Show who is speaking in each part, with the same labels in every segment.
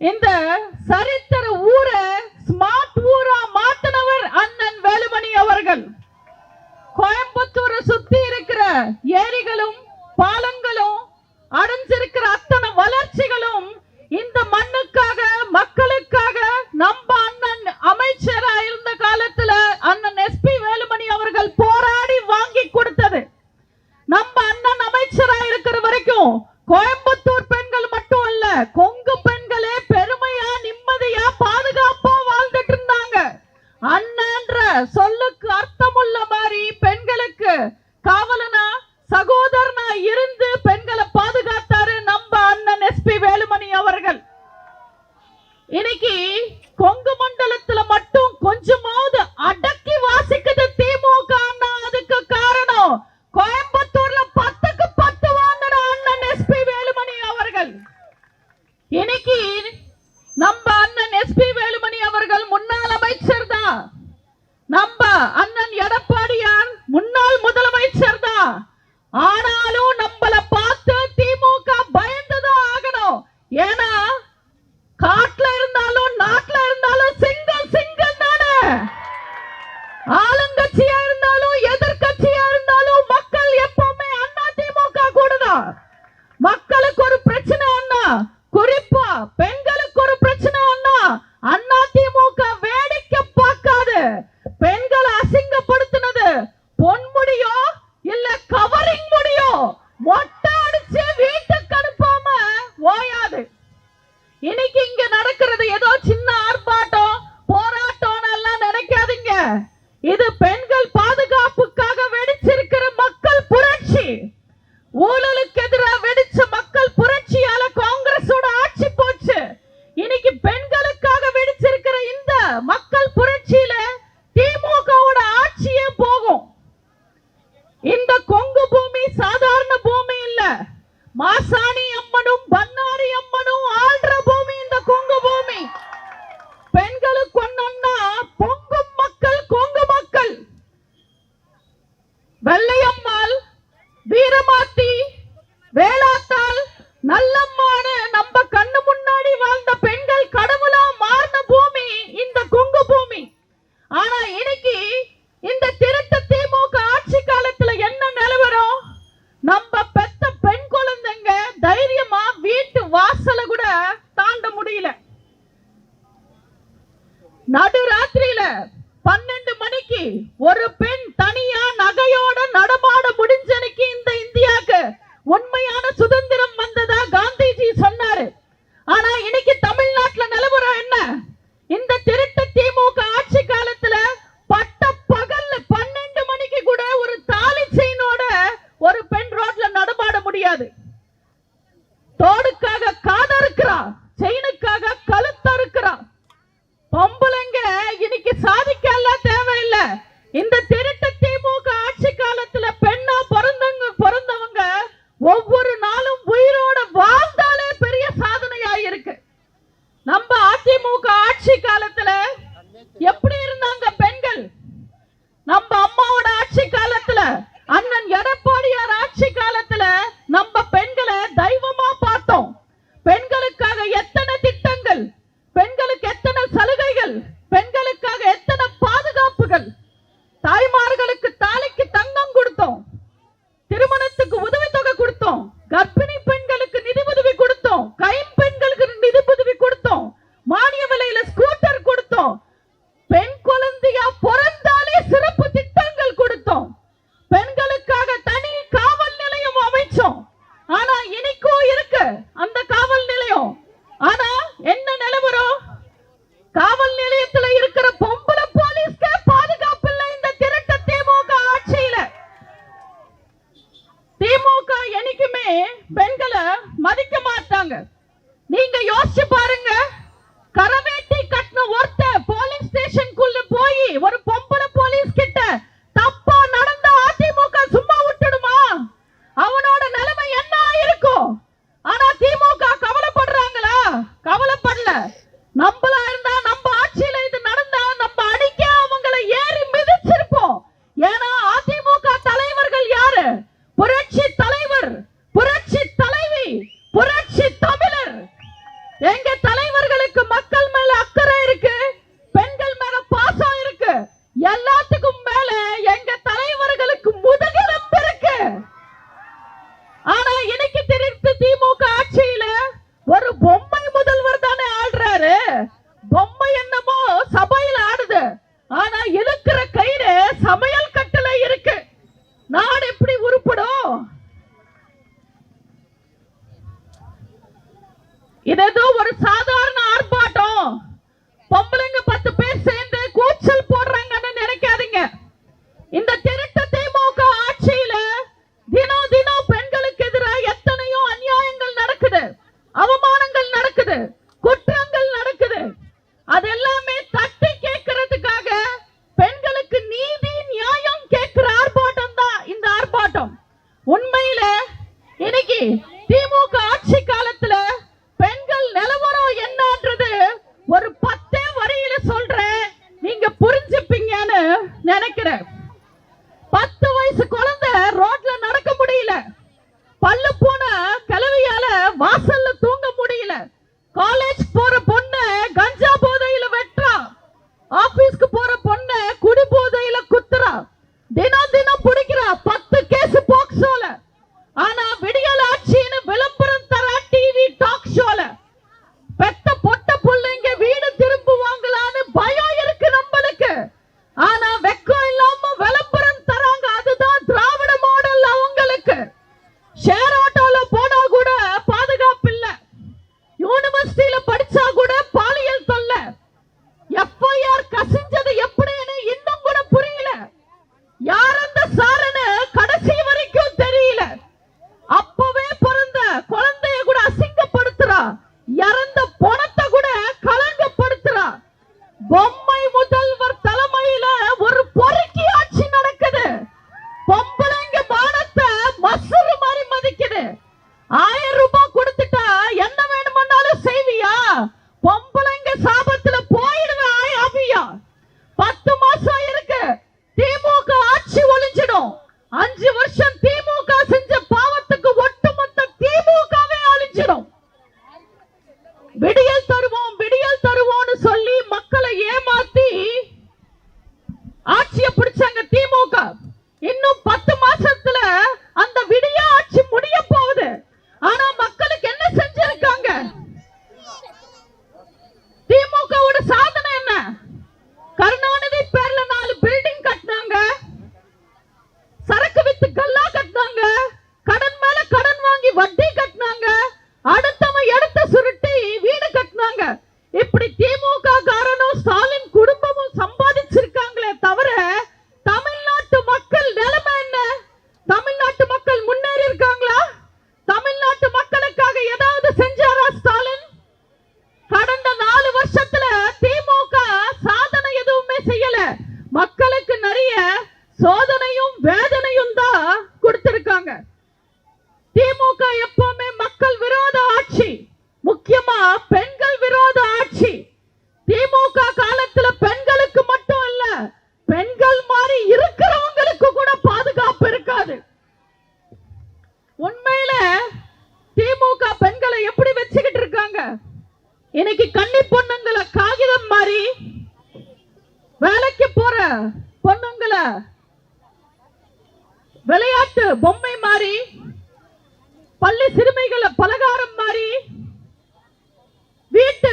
Speaker 1: இந்த சரித்திர ஊரை ஸ்மார்ட் ஊரா மாத்தினவர் அண்ணன் வேலுமணி அவர்கள். கோயம்புத்தூரை சுத்தி இருக்கிற ஏரிகளும் பாலங்களும் அடைஞ்சிருக்கிற அத்தனை வளர்ச்சிகளும் இந்த மண்ணுக்காக மக்களுக்காக நம்ம அண்ணன் அமைச்சரா இருந்த காலத்துல அண்ணன் எஸ்பி வேலுமணி அவர்கள் போராடி வாங்கி கொடுத்தது. நம்ம அண்ணன் அமைச்சரா இருக்கிற வரைக்கும் கோயம்புத்தூர் பெண்கள் மட்டும் அல்ல கொங்கு பெண் சொல்லுக்கு penga நீங்க யோசிச்சு பாருங்க. கரவேட்டி கட்டின ஒருத்த போலீஸ் ஸ்டேஷனுக்குள்ள போய் ஒரு பொம்பளை போலீஸ் கிட்ட யூனிவர்சிட்டியில படிச்ச விடியல்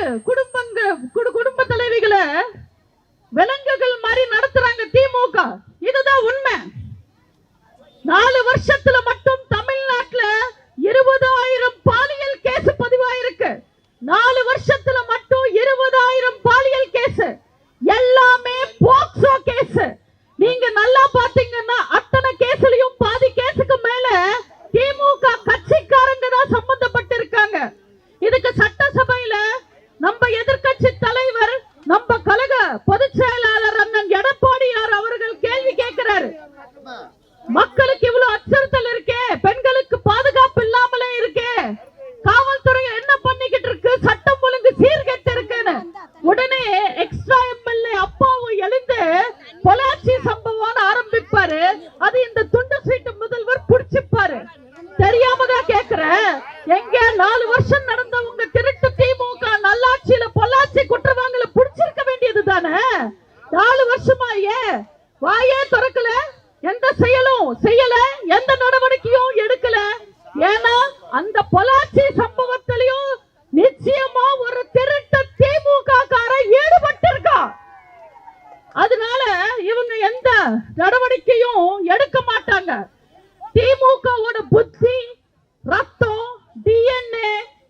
Speaker 1: குடும்பங்க குடும்ப தலைவிகளை விலங்குகள் மாதிரி நடத்துறாங்க திமுக. இதுதான் உண்மை. நாலு வருஷத்துல மட்டும்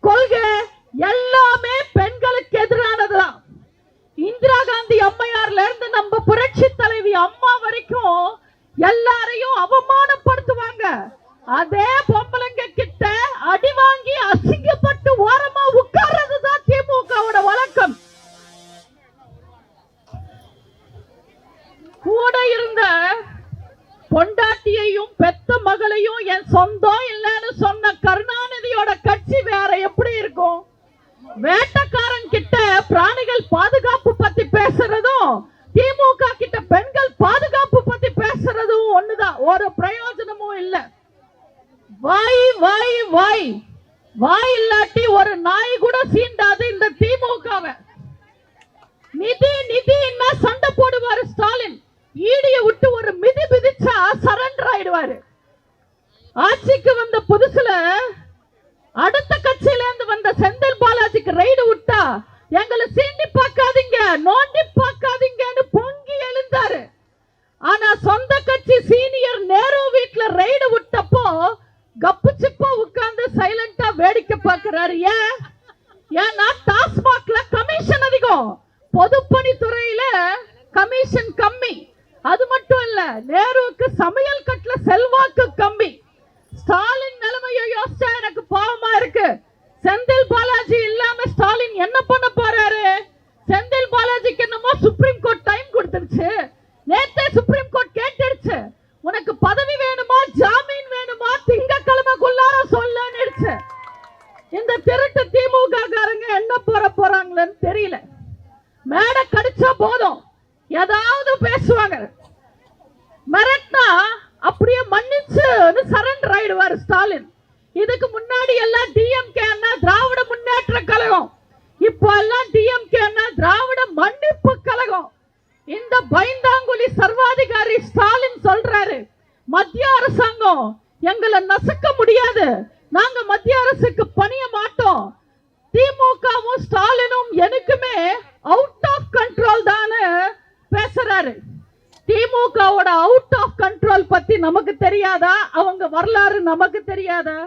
Speaker 1: கொள்கை எல்லா இல்லாட்டி ஒரு நாய் கூட சீண்டாது இந்த திமுகவை. நிதி நிதி என்ன சண்டை போடுவாரு ஸ்டாலின். ஈடிய விட்டு ஒரு மிதி மிதிச்சா சரண்டர் ஆயிடுவாரு. ஆட்சிக்கு வந்த புதுசுல அடுத்த கட்சியில இருந்து வந்த செந்தில் பாலாஜிக்கு ரைடு விட்டா எங்களை சீண்டி பார்க்காதீங்க நோண்டி பார்க்காதீங்கன்னு பொங்கி எழுந்தாரு. ஆனா சொந்த கட்சி சீனியர் நேரு வீட்டுல ரைடு விட்டப்போ கப்பு சிப்பா உட்கார்ந்து சைலண்டா வேடிக்கை பார்க்கிறாரு. ஏன்? ஏன்னா டாஸ்மாக்ல கமிஷன் அதிகம். பொதுப்பணித்துறையில கமிஷன் கம்மி. அது மட்டும் இல்ல நேருவுக்கு சமையல் கட்டுல செல்வாக்கு கம்மி. ஸ்டாலின் நிலைமையை யோசிச்சா எனக்கு பாவமா இருக்கு. செந்த எனக்குமே அவுட் ஆஃப் கண்ட்ரோல் தானே பேசுறாரு. திமுகவோட அவுட் ஆஃப் கண்ட்ரோல் பத்தி நமக்கு தெரியாதா? அவங்க வரலாறு நமக்கு தெரியாதா?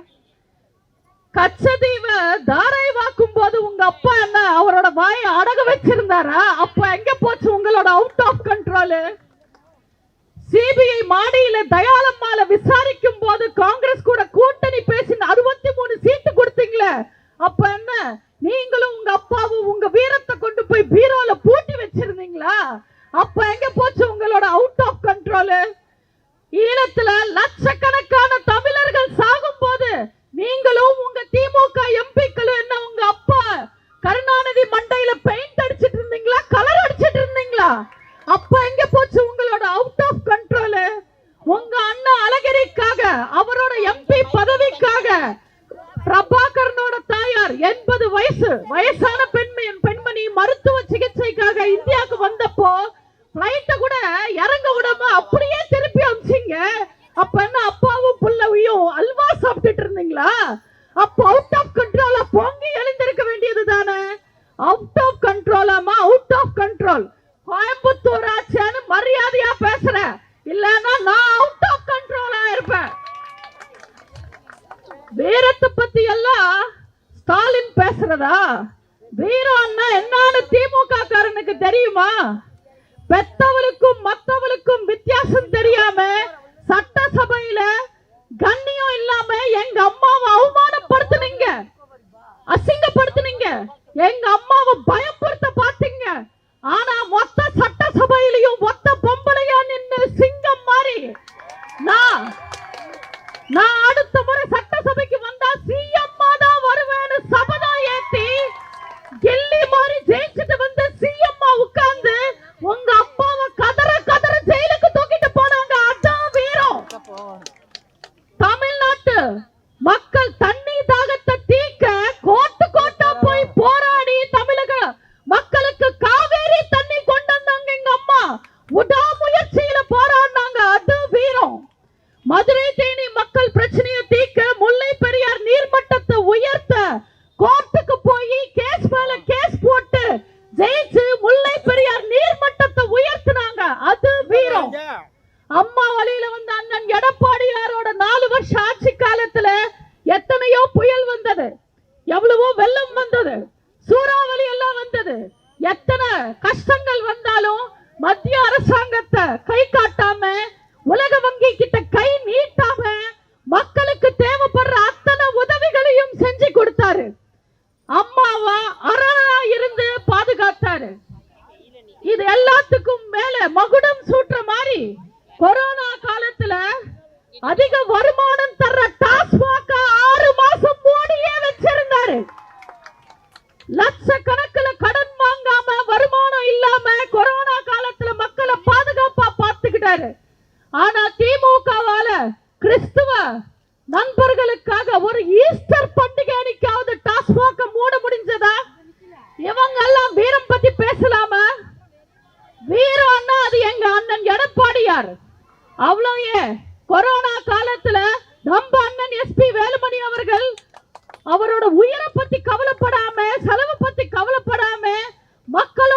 Speaker 1: கச்சதீவ தாரை வாக்கும் போது உங்க அப்பா என்ன அவரோட வாயை அடக வச்சிருந்தாரா? அப்ப எங்க போச்சு உங்களோட அவுட் ஆஃப் கண்ட்ரோல் சிபிஐ மாடியில தயாளம்மால விசாரிக்கும் போது காங்கிரஸ் கூட கூட்டணி பேசின அறுபத்தி மூணு சீட்டு கொடுத்தீங்களே. அப்ப என்ன? நீங்களும் உங்க அப்பாவும் உங்க வீரத்தை கொண்டு போய் பீரோல பூட்டி வச்சிருந்தீங்களா? அப்ப எங்க போச்சு உங்களோட அவுட் ஆஃப் கண்ட்ரோல் ஈழத்துல லட்சக்கணக்கான தமிழர்கள் சாகும் போது நீங்களும் உங்க திமுக பேசுறதா? வீரம்னா என்னன்னு திமுக காரனுக்கு தெரியுமா? பெத்தவளுக்கும் மத்தவளுக்கும் வித்தியாசம் தெரியாம சட்டசபையில கண்ணியம் இல்லாம எங்க அம்மாவை அவமானப்படுத்தினீங்க. அசிங்கப்படுத்தினீங்க. எங்க அம்மாவை பயப்படுத்த பாத்தீங்க. ஆனா மொத்த சட்டசபையிலையும் மொத்த பொம்பளையா நின்னு சிங்கம் மாதிரி நான் நான் அடுத்த முறை சட்டசபைக்கு வந்தா சிஎம்மா தான் வருவேன்னு சபதம் ஏத்தி கில்லி மாதிரி ஜெயிச்சுட்டு வந்து சிஎம் உட்கார்ந்து உங்க அப்பாவை கதற கதற ஜெயிலுக்கு தூக்கிட்டு போனாங்க. அதான் வீரம். தமிழ்நாட்டு மக்கள் தண்ணி தாகத்தை தீக்க கோட்டு கோட்டா போய் போராடி தமிழக மக்களுக்கு காவேரி தண்ணி கொண்டு வந்தாங்க எங்க அம்மா உடாமுயற்சியில போராடினாங்க அது வீரம் மதுரை தேனி மக்கள் பிரச்சனையை தீர்க்க முல்லை பெரியார் நீர்மட்டத்தை உயர்த்த கோர்ட்டுக்கு போய் கேஸ் மேல கேஸ் போட்டு ஜெயிச்சு முல்லை பெரியார் நீர்மட்டத்தை உயர்த்தினாங்க அது வீரம் அம்மா வழியில வந்த அண்ணன் எடப்பாடியாரோட நாலு வருஷம் ஆட்சி காலத்துல எத்தனையோ புயல் வந்தது எவ்வளவோ வெள்ளம் வந்தது சூறாவளி எல்லாம் வந்தது எத்தனை கஷ்டங்கள் வந்தாலும் மத்திய அரசாங்கத்தை கை காட்டாம உலக வங்கி கிட்ட கை நீட்டாம மக்களுக்கு தேவைப்படுற அத்தனை உதவிகளையும் செஞ்சு கொடுத்தாரு அம்மாவா அரணா இருந்து பாதுகாத்தாரு இது எல்லாத்துக்கும் மேல மகுடம் சூட்டுற மாதிரி கொரோனா காலத்துல அதிக வருமானம் தர்ற டாஸ்மாக ஆறு மாசம் மூடியே வச்சிருந்தாரு லட்சக்கணக்கில் கடன் வாங்காம வருமானம் இல்லாம கொரோனா காலத்துல மக்களை பாதுகாப்பா பார்த்துக்கிட்டாரு ஆனா திமுகவால கிறிஸ்துவ நண்பர்களுக்காக ஒரு ஈஸ்டர் பண்டிகை அன்னைக்காவது டாஸ்மாக மூட முடிஞ்சதா இவங்க எல்லாம் வீரம் பத்தி பேசலாமா வீரம் அண்ணா அது எங்க அண்ணன் எடப்பாடியார் அவ்வளவு ஏன் கொரோனா காலத்துல நம்ம அண்ணன் எஸ்பி வேலுமணி அவர்கள் அவரோட உயிரை பத்தி கவலைப்படாம செலவு பத்தி கவலைப்படாம மக்களும்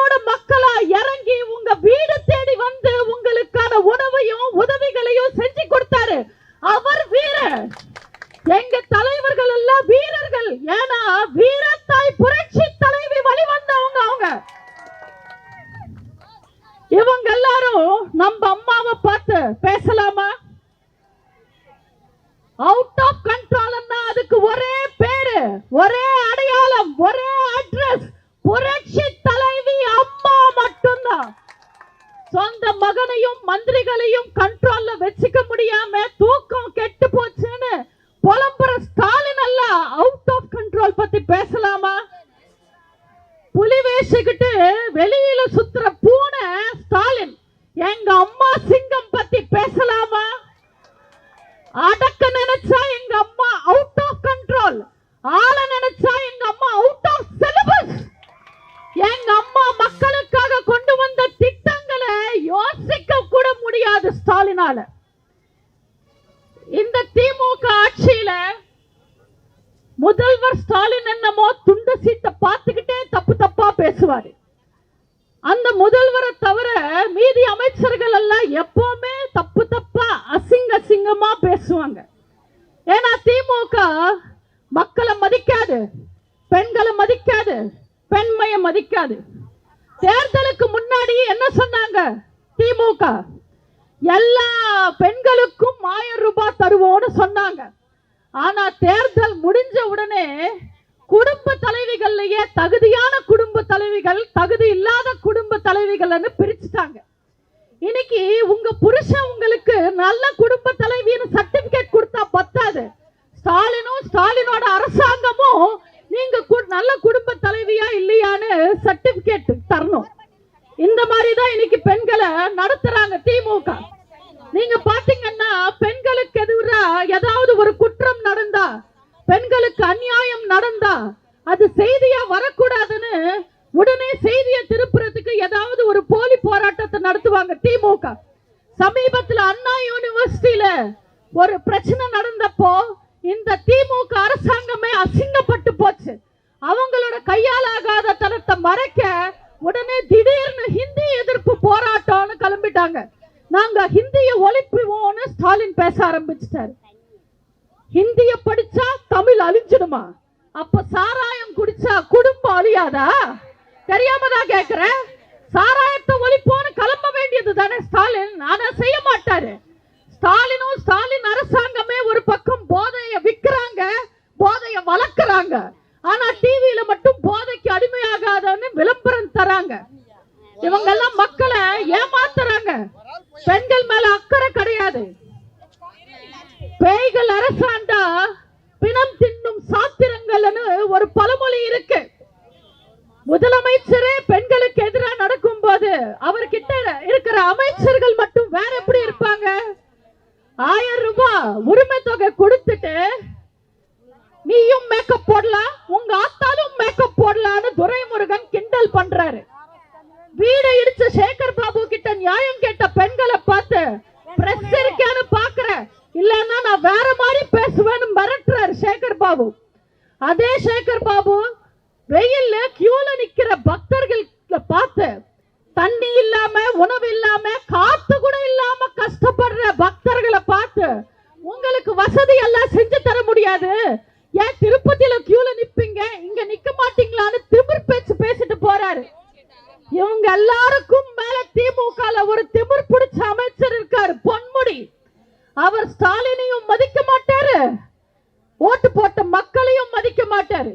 Speaker 1: மக்களை மதிக்காது பெண்களை மதிக்காது பெண்மையை மதிக்காது. தேர்தலுக்கு முன்னாடி என்ன சொன்னாங்க? திமுக எல்லா பெண்களுக்கும் ஆயிரம் ரூபாய் தருவோம்னு சொன்னாங்க. ஆனா தேர்தல் முடிஞ்ச உடனே குடும்ப தலைவிகள்லயே தகுதியான குடும்ப தலைவிகள் தகுதி இல்லாத குடும்ப தலைவிகள்னு பிரிச்சுட்டாங்க. இன்னைக்கு உங்க புருஷன் உங்களுக்கு நல்ல குடும்ப தலைவின்னு சர்டிபிகேட் கொடுத்தா பத்தாது. ஸ்டாலினும் ஸ்டாலினோட அரசாங்கமும் நீங்க கு- நல்ல குடும்ப தலைவியா இல்லையான்னு சர்டிபிகேட் தரணும். இந்த மாதிரி தான் இன்னைக்கு பெண்களை நடத்துறாங்க திமுக. நீங்க பாத்தீங்கன்னா பெண்களுக்கு எதிராக ஏதாவது ஒரு குற்றம் நடந்தா பெண்களுக்கு அநியாயம் நடந்தா அது செய்தியா வரக்கூடாதுன்னு உடனே செய்தியை திருப்புறதுக்கு ஏதாவது ஒரு போலி போராட்டத்தை நடத்துவாங்க திமுக. சமீபத்தில் அண்ணா யூனிவர்சிட்டியில ஒரு பிரச்சனை நடந்தப்போ இந்த திமுக அரசாங்கமே அசிங்கப்பட்டு போச்சு. அவங்களோட கையாலாகாத தனத்தை மறைக்க உடனே திடீர்னு ஹிந்தி எதிர்ப்பு போராட்டம்னு கிளம்பிட்டாங்க. நாங்க ஹிந்திய ஒழிப்புவோம்னு ஸ்டாலின் பேச ஆரம்பிச்சிட்டாரு. ஹிந்திய படிச்சா தமிழ் அழிஞ்சிடுமா? அப்ப சாராயம் குடிச்சா குடும்பம் அழியாதா? தெரியாம தான் கேக்குறேன். சாராயத்தை ஒழிப்போன்னு கிளம்ப வேண்டியது தானே ஸ்டாலின்? ஆனா செய்ய மாட்டாரு. ஸ்டாலினும் ஸ்டாலின் அரசாங்கமே ஒரு பக்கம் போதைய விக்கிறாங்க போதைய வளர்க்குறாங்க. ஆனா டிவியில மட்டும் போதைக்கு அடிமையாகாதன்னு விளம்பரம் தராங்க. இவங்க எல்லாம் மக்களை ஏமாத்துறாங்க. பெண்கள் மேல அக்கறை கிடையாது. பேய்கள் அரசாண்டா பிணம் தின்னும் சாத்திரங்கள்னு ஒரு பழமொழி இருக்கு. முதலமைச்சரே பெண்களுக்கு எதிராக நடக்கும் போது அவர்கிட்ட இருக்கிற அமைச்சர்கள் மட்டும் வேற எப்படி இருப்பாங்க? ஆயிரம் ரூபாய் உரிமை தொகை கொடுத்துட்டு நீயும் மேக்கப் போடலாம் உங்க ஆத்தாலும் மேக்கப் போடலாம்னு துரைமுருகன் கிண்டல் பண்றாரு. வீடை இடிச்ச சேகர் பாபு கிட்ட நியாயம் கேட்ட பெண்களை பார்த்து பிரஸ் இருக்கான்னு பாக்குறேன் இல்லன்னா நான் வேற மாதிரி பேசுவேன்னு மிரட்டுறாரு சேகர் பாபு. அதே சேகர் பாபு வெயில்ல கியூல நிக்கிற பக்தர்கள் பார்த்து தண்ணி இல்லாம உணவு இல்லாம காத்து கூட இல்லாம கஷ்டப்படுற பக்தர்களை பார்த்து உங்களுக்கு வசதி எல்லாம் செஞ்சு தர முடியாது. ஏன் திருப்பதியில கியூல நிப்பீங்க? இங்க நிக்க மாட்டீங்களான்னு திமிர் பேச்சு பேசிட்டு போறாரு. இவங்க எல்லாருக்கும் மேல திமுக ஒரு திமிர் பிடிச்ச அமைச்சர் இருக்காரு பொன்முடி. அவர் ஸ்டாலினையும் மதிக்க மாட்டாரு. ஓட்டு போட்ட மக்களையும் மதிக்க மாட்டாரு.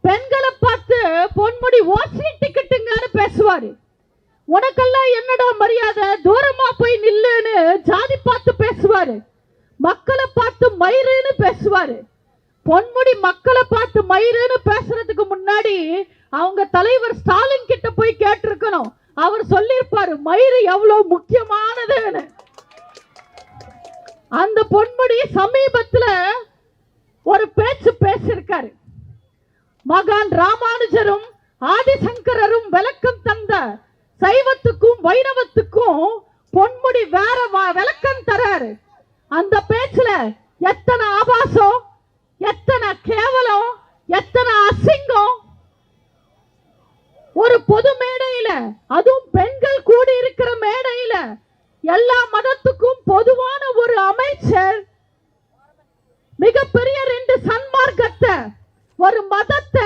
Speaker 1: பெண்களை பார்த்து பொன்முடி ஓசி டிக்கெட்டுங்கன்னு பேசுவாரு. உனக்கெல்லாம் என்னடா மரியாதை? தூரமா போய் நில்லுன்னு ஜாதி பார்த்து பேசுவாரு. மக்களை பார்த்து மயிருன்னு பேசுவாரு. பொன்முடி மக்களை பார்த்து மயிருன்னு பேசுறதுக்கு முன்னாடி அவங்க தலைவர் ஸ்டாலின் கிட்ட போய் கேட்டிருக்கணும். அவர் சொல்லியிருப்பாரு மயிறு எவ்வளவு முக்கியமானதுன்னு. அந்த பொன்முடி சமீபத்துல ஒரு பேச்சு பேசியிருக்காரு. மகான் ராமானுஜரும் ஆதிசங்கரரும் விளக்கம் தந்த சைவத்துக்கும் வைணவத்துக்கும் பொன்முடி வேற விளக்கம் தராரு. அந்த பேச்சுல எத்தனை ஆபாசம் எத்தனை கேவலம் எத்தனை அசிங்கம். ஒரு பொது மேடையில அதுவும் பெண்கள் கூடி இருக்கிற மேடையில எல்லா மதத்துக்கும் பொதுவான ஒரு அமைச்சர் மிகப்பெரிய ரெண்டு சன்மார்க்கத்தை ஒரு மதத்தை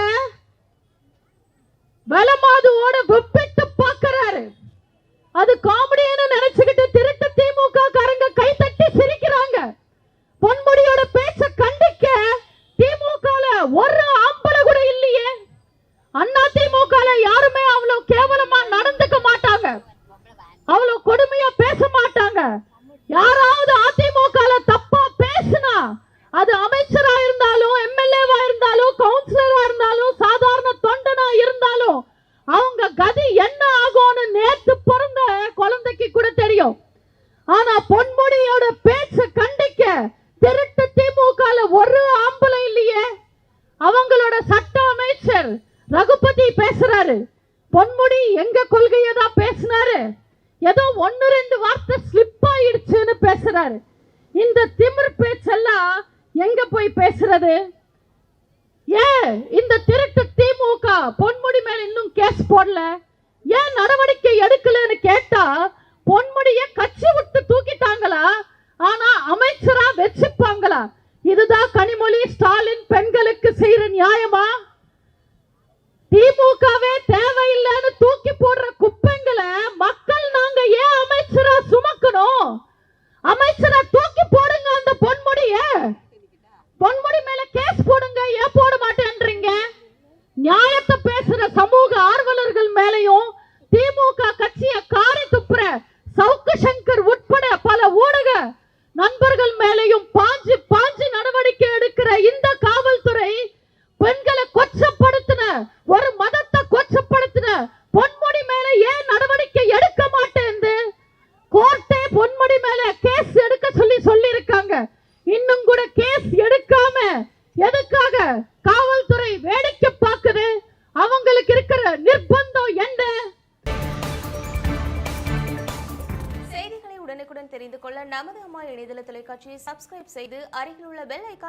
Speaker 1: பேசுறாரு. பொன்முடி எங்க கொள்கையை தான் பேசினாரு? ஏதோ ஒன்னு ரெண்டு வார்த்தை ஸ்லிப் ஆயிடுச்சுன்னு பேசுறாரு. இந்த திமிர் பேச்செல்லாம் எங்க போய் பேசுறது? ஏன் இந்த திருட்டு திமுக பொன்முடி மேல இன்னும் கேஸ் போடல. ஏன் நடவடிக்கை எடுக்கலன்னு கேட்டா பொன்முடிய கட்சி விட்டு தூக்கிட்டாங்களா? ஆனா அமைச்சரா வச்சுப்பாங்களா? இதுதான் கனிமொழி ஸ்டாலின் பெண்களுக்கு செய்யற நியாயமா? திமுகவே தேவையில்லைன்னு தூக்கி போடுற குப்பைங்களை மக்கள் நாங்க ஏன் அமைச்சரா சுமக்கணும்? அமைச்சரா தூக்கி போடுங்க அந்த பொன்முடிய. பொன்முடி